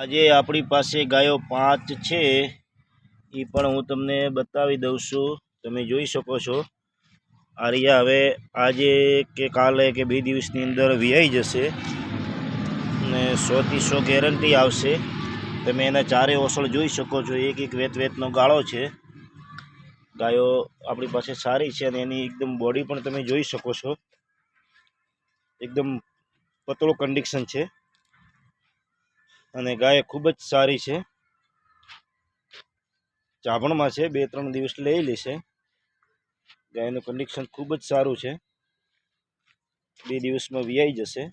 આજે આપણી પાસે ગાયો પાંચ છે. એ પણ હું તમને બતાવી દઉં છું. તમે જોઈ શકો છો. આર્યા હવે આજે કે કાલે કે બે દિવસની અંદર વિયાઈ જશે. ને સોથી સો ગેરંટી આવશે. તમે એના ચારે ઓસળ જોઈ શકો છો. એક એક વેત વેતનો ગાળો છે. ગાયો આપણી પાસે સારી છે અને એની એકદમ બોડી પણ તમે જોઈ શકો છો. એકદમ પતળો કન્ડિશન છે. અને ગાય ખૂબ જ સારી છે. ચાભણમાં છે, બે ત્રણ દિવસ લઈ લેશે. ગાયનું કન્ડિશન ખૂબ જ સારું છે. બે દિવસમાં વિયાઈ જશે.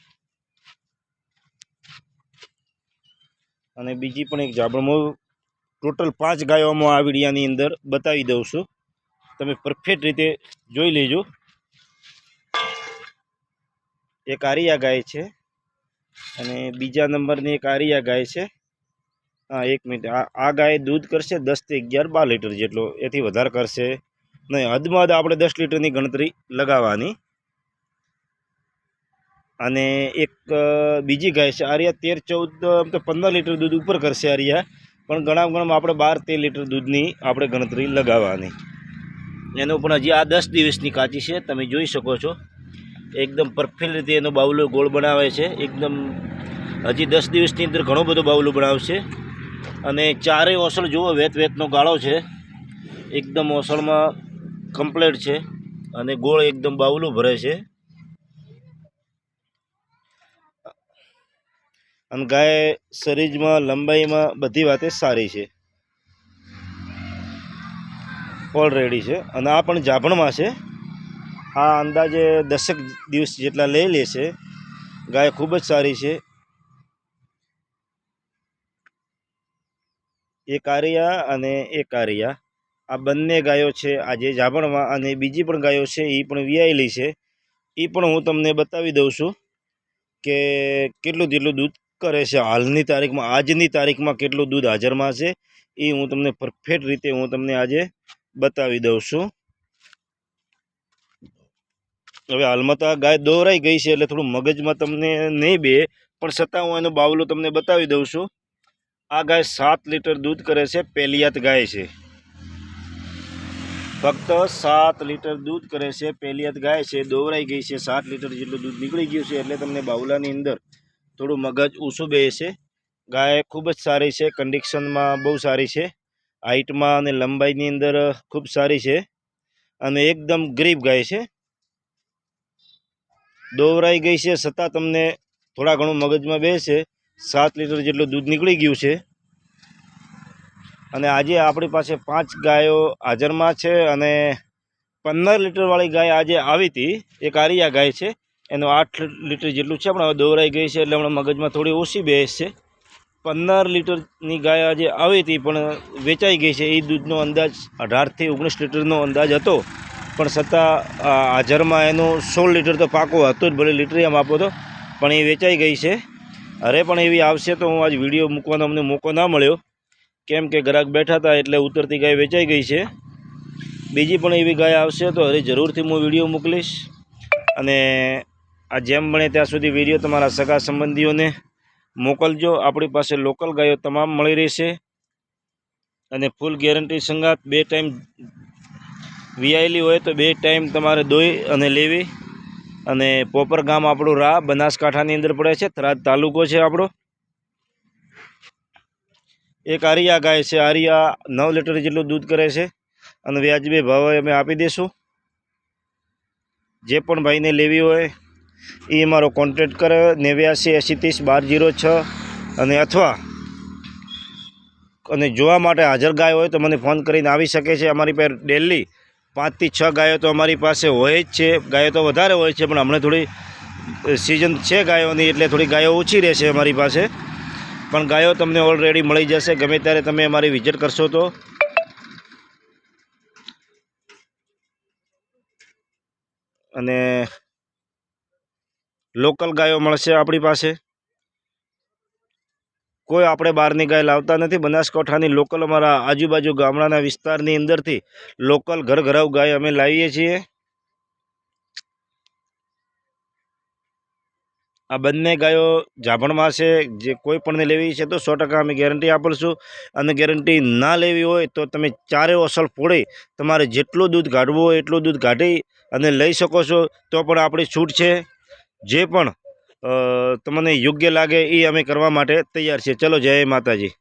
અને બીજી પણ એક જાબણમાં ટોટલ પાંચ ગાયોમાં આ અંદર બતાવી દઉં છું. તમે પરફેક્ટ રીતે જોઈ લેજો. એક આરિયા ગાય છે. અને બીજા નંબરની એક આરિયા ગાય છે. હા, એક મિનિટ. આ ગાય દૂધ કરશે દસથી અગિયાર બાર લીટર જેટલો. એથી વધારે કરશે નહીં. હદમાં હદ આપણે દસ લીટરની ગણતરી લગાવવાની. અને એક બીજી ગાય છે. આરિયા તેર, ચૌદ, આમ તો પંદર લીટર દૂધ ઉપર કરશે આરિયા. પણ ઘણા ઘણા આપણે બાર તેર લીટર દૂધની આપણે ગણતરી લગાવવાની. એનું પણ હજી આ દસ દિવસની કાચી છે. તમે જોઈ શકો છો. એકદમ પરફેક્ટ રીતે એનો બાવલો ગોળ બનાવે છે. એકદમ હજી દસ દિવસની અંદર ઘણો બધો બાવલો બનાવશે. અને ચારેય ઓસળ જુઓ, વેત વેતનો ગાળો છે. એકદમ ઓસળમાં કમ્પ્લેટ છે અને ગોળ એકદમ બાવલું ભરે છે. અને ગાય શરીરમાં, લંબાઈમાં બધી વાતે સારી છે. ઓલરેડી છે. અને આ પણ જાભણમાં છે. આ અંદાજે દસેક દિવસ જેટલા લઈ લેશે ગાય ખૂબ જ સારી છે. એક આરિયા અને એક આરિયા. આ બંને ગાયો છે આજે જાબણમાં અને બીજી પણ ગાયો છે એ પણ વિયાયેલી છે. એ પણ હું તમને બતાવી દઉં છું કે કેટલું જેટલું દૂધ કરે છે. હાલની તારીખમાં, આજની તારીખમાં કેટલું દૂધ હાજરમાં છે એ હું તમને પરફેક્ટ રીતે હું તમને આજે બતાવી દઉં છું. હવે હાલમાં તો આ ગાય દોરાઈ ગઈ છે એટલે થોડું મગજમાં તમને નહીં બે, પણ છતાં હું એનો બાવલો તમને બતાવી દઉં છું. આ ગાય સાત લીટર દૂધ કરે છે, પેલિયાત ગાય છે. ફક્ત સાત લીટર દૂધ કરે છે, પેલિયાત ગાય છે, દોરાઈ ગઈ છે, સાત લીટર જેટલું દૂધ નીકળી ગયું છે, એટલે તમને બાવલાની અંદર થોડું મગજ ઓછું બે છે. ગાય ખૂબ જ સારી છે કન્ડિશનમાં બહુ સારી છે હાઇટમાં અને લંબાઈની અંદર ખૂબ સારી છે અને એકદમ ગરીબ ગાય છે. દોવરાઈ ગઈ છે, છતાં તમને થોડા ઘણું મગજમાં બેસે સાત લીટર જેટલું દૂધ નીકળી ગયું છે. અને આજે આપણી પાસે પાંચ ગાયો હાજરમાં છે અને પંદર લીટરવાળી ગાય આજે આવી હતી. એક આરિયા ગાય છે, એનું આઠ લીટર જેટલું છે, પણ હવે દોરાઈ ગઈ છે એટલે હમણાં મગજમાં થોડી ઓછી બેસ છે. પંદર લીટરની ગાય આજે આવી હતી, પણ વેચાઈ ગઈ છે. એ દૂધનો અંદાજ અઢારથી ઓગણીસ લીટરનો અંદાજ હતો. પણ છતાં હાજરમાં એનો સોળ લીટર તો પાકો હતો જ, ભલે લીટર એમ આપો તો. પણ એ વેચાઈ ગઈ છે. અરે પણ એવી આવશે તો હું આજ વીડિયો મૂકવાનો અમને મોકો ના મળ્યો. કેમ કે ગ્રાહક બેઠા હતા એટલે ઉતરતી ગાય વેચાઈ ગઈ છે. બીજી પણ એવી ગાય આવશે તો અરે જરૂરથી હું વીડિયો મોકલીશ. અને આ જેમ બને ત્યાં સુધી વીડિયો તમારા સગા સંબંધીઓને મોકલજો. આપણી પાસે લોકલ ગાયો તમામ મળી રહેશે. અને ફૂલ ગેરંટી સંગાત બે ટાઈમ વિયાયેલી હોય તો બે ટાઈમ તમારે દોઈ અને લેવી. અને પોપર ગામ આપણું રા બનાસકાંઠાની અંદર પડે છે. થરાદ તાલુકો છે આપણો. એક આરિયા ગાય છે. આરિયા નવ લીટર જેટલું દૂધ કરે છે. અને વ્યાજબી ભાવે અમે આપી દઈશું જે પણ ભાઈને લેવી હોય એ મારો કોન્ટેક્ટ કરે. નેવ્યાસી એંસી ત્રીસ બાર જીરો છ. અને અથવા, અને જોવા માટે હાજર ગાય હોય તો મને ફોન કરીને આવી શકે છે. અમારી પાસે ડેલી પાંચથી છ ગાયો તો અમારી પાસે હોય જ છે. ગાયો તો વધારે હોય છે, પણ હમણાં થોડી સિઝન છે ગાયોની એટલે થોડી ગાયો ઓછી રહેશે અમારી પાસે. પણ ગાયો તમને ઓલરેડી મળી જશે, ગમે ત્યારે તમે અમારી વિઝિટ કરશો તો. અને લોકલ ગાયો મળશે આપણી પાસે. કોઈ આપણે બહારની ગાય લાવતા નથી. બનાસકાંઠાની લોકલ અમારા આજુબાજુ ગામડાના વિસ્તારની અંદરથી લોકલ ઘર ઘરાવ ગાય અમે લાવીએ છીએ. આ બંને ગાયો જાભણમાં છે. જે કોઈ પણને લેવી છે તો સો અમે ગેરંટી આપીશું. અને ગેરંટી ના લેવી હોય તો તમે ચારે અસલ ફોડે તમારે જેટલું દૂધ કાઢવું હોય એટલું દૂધ કાઢી અને લઈ શકો છો. તો પણ આપણી છૂટ છે. જે પણ તમને યોગ્ય લાગે એ અમે કરવા માટે તૈયાર છે ચલો જય માતાજી.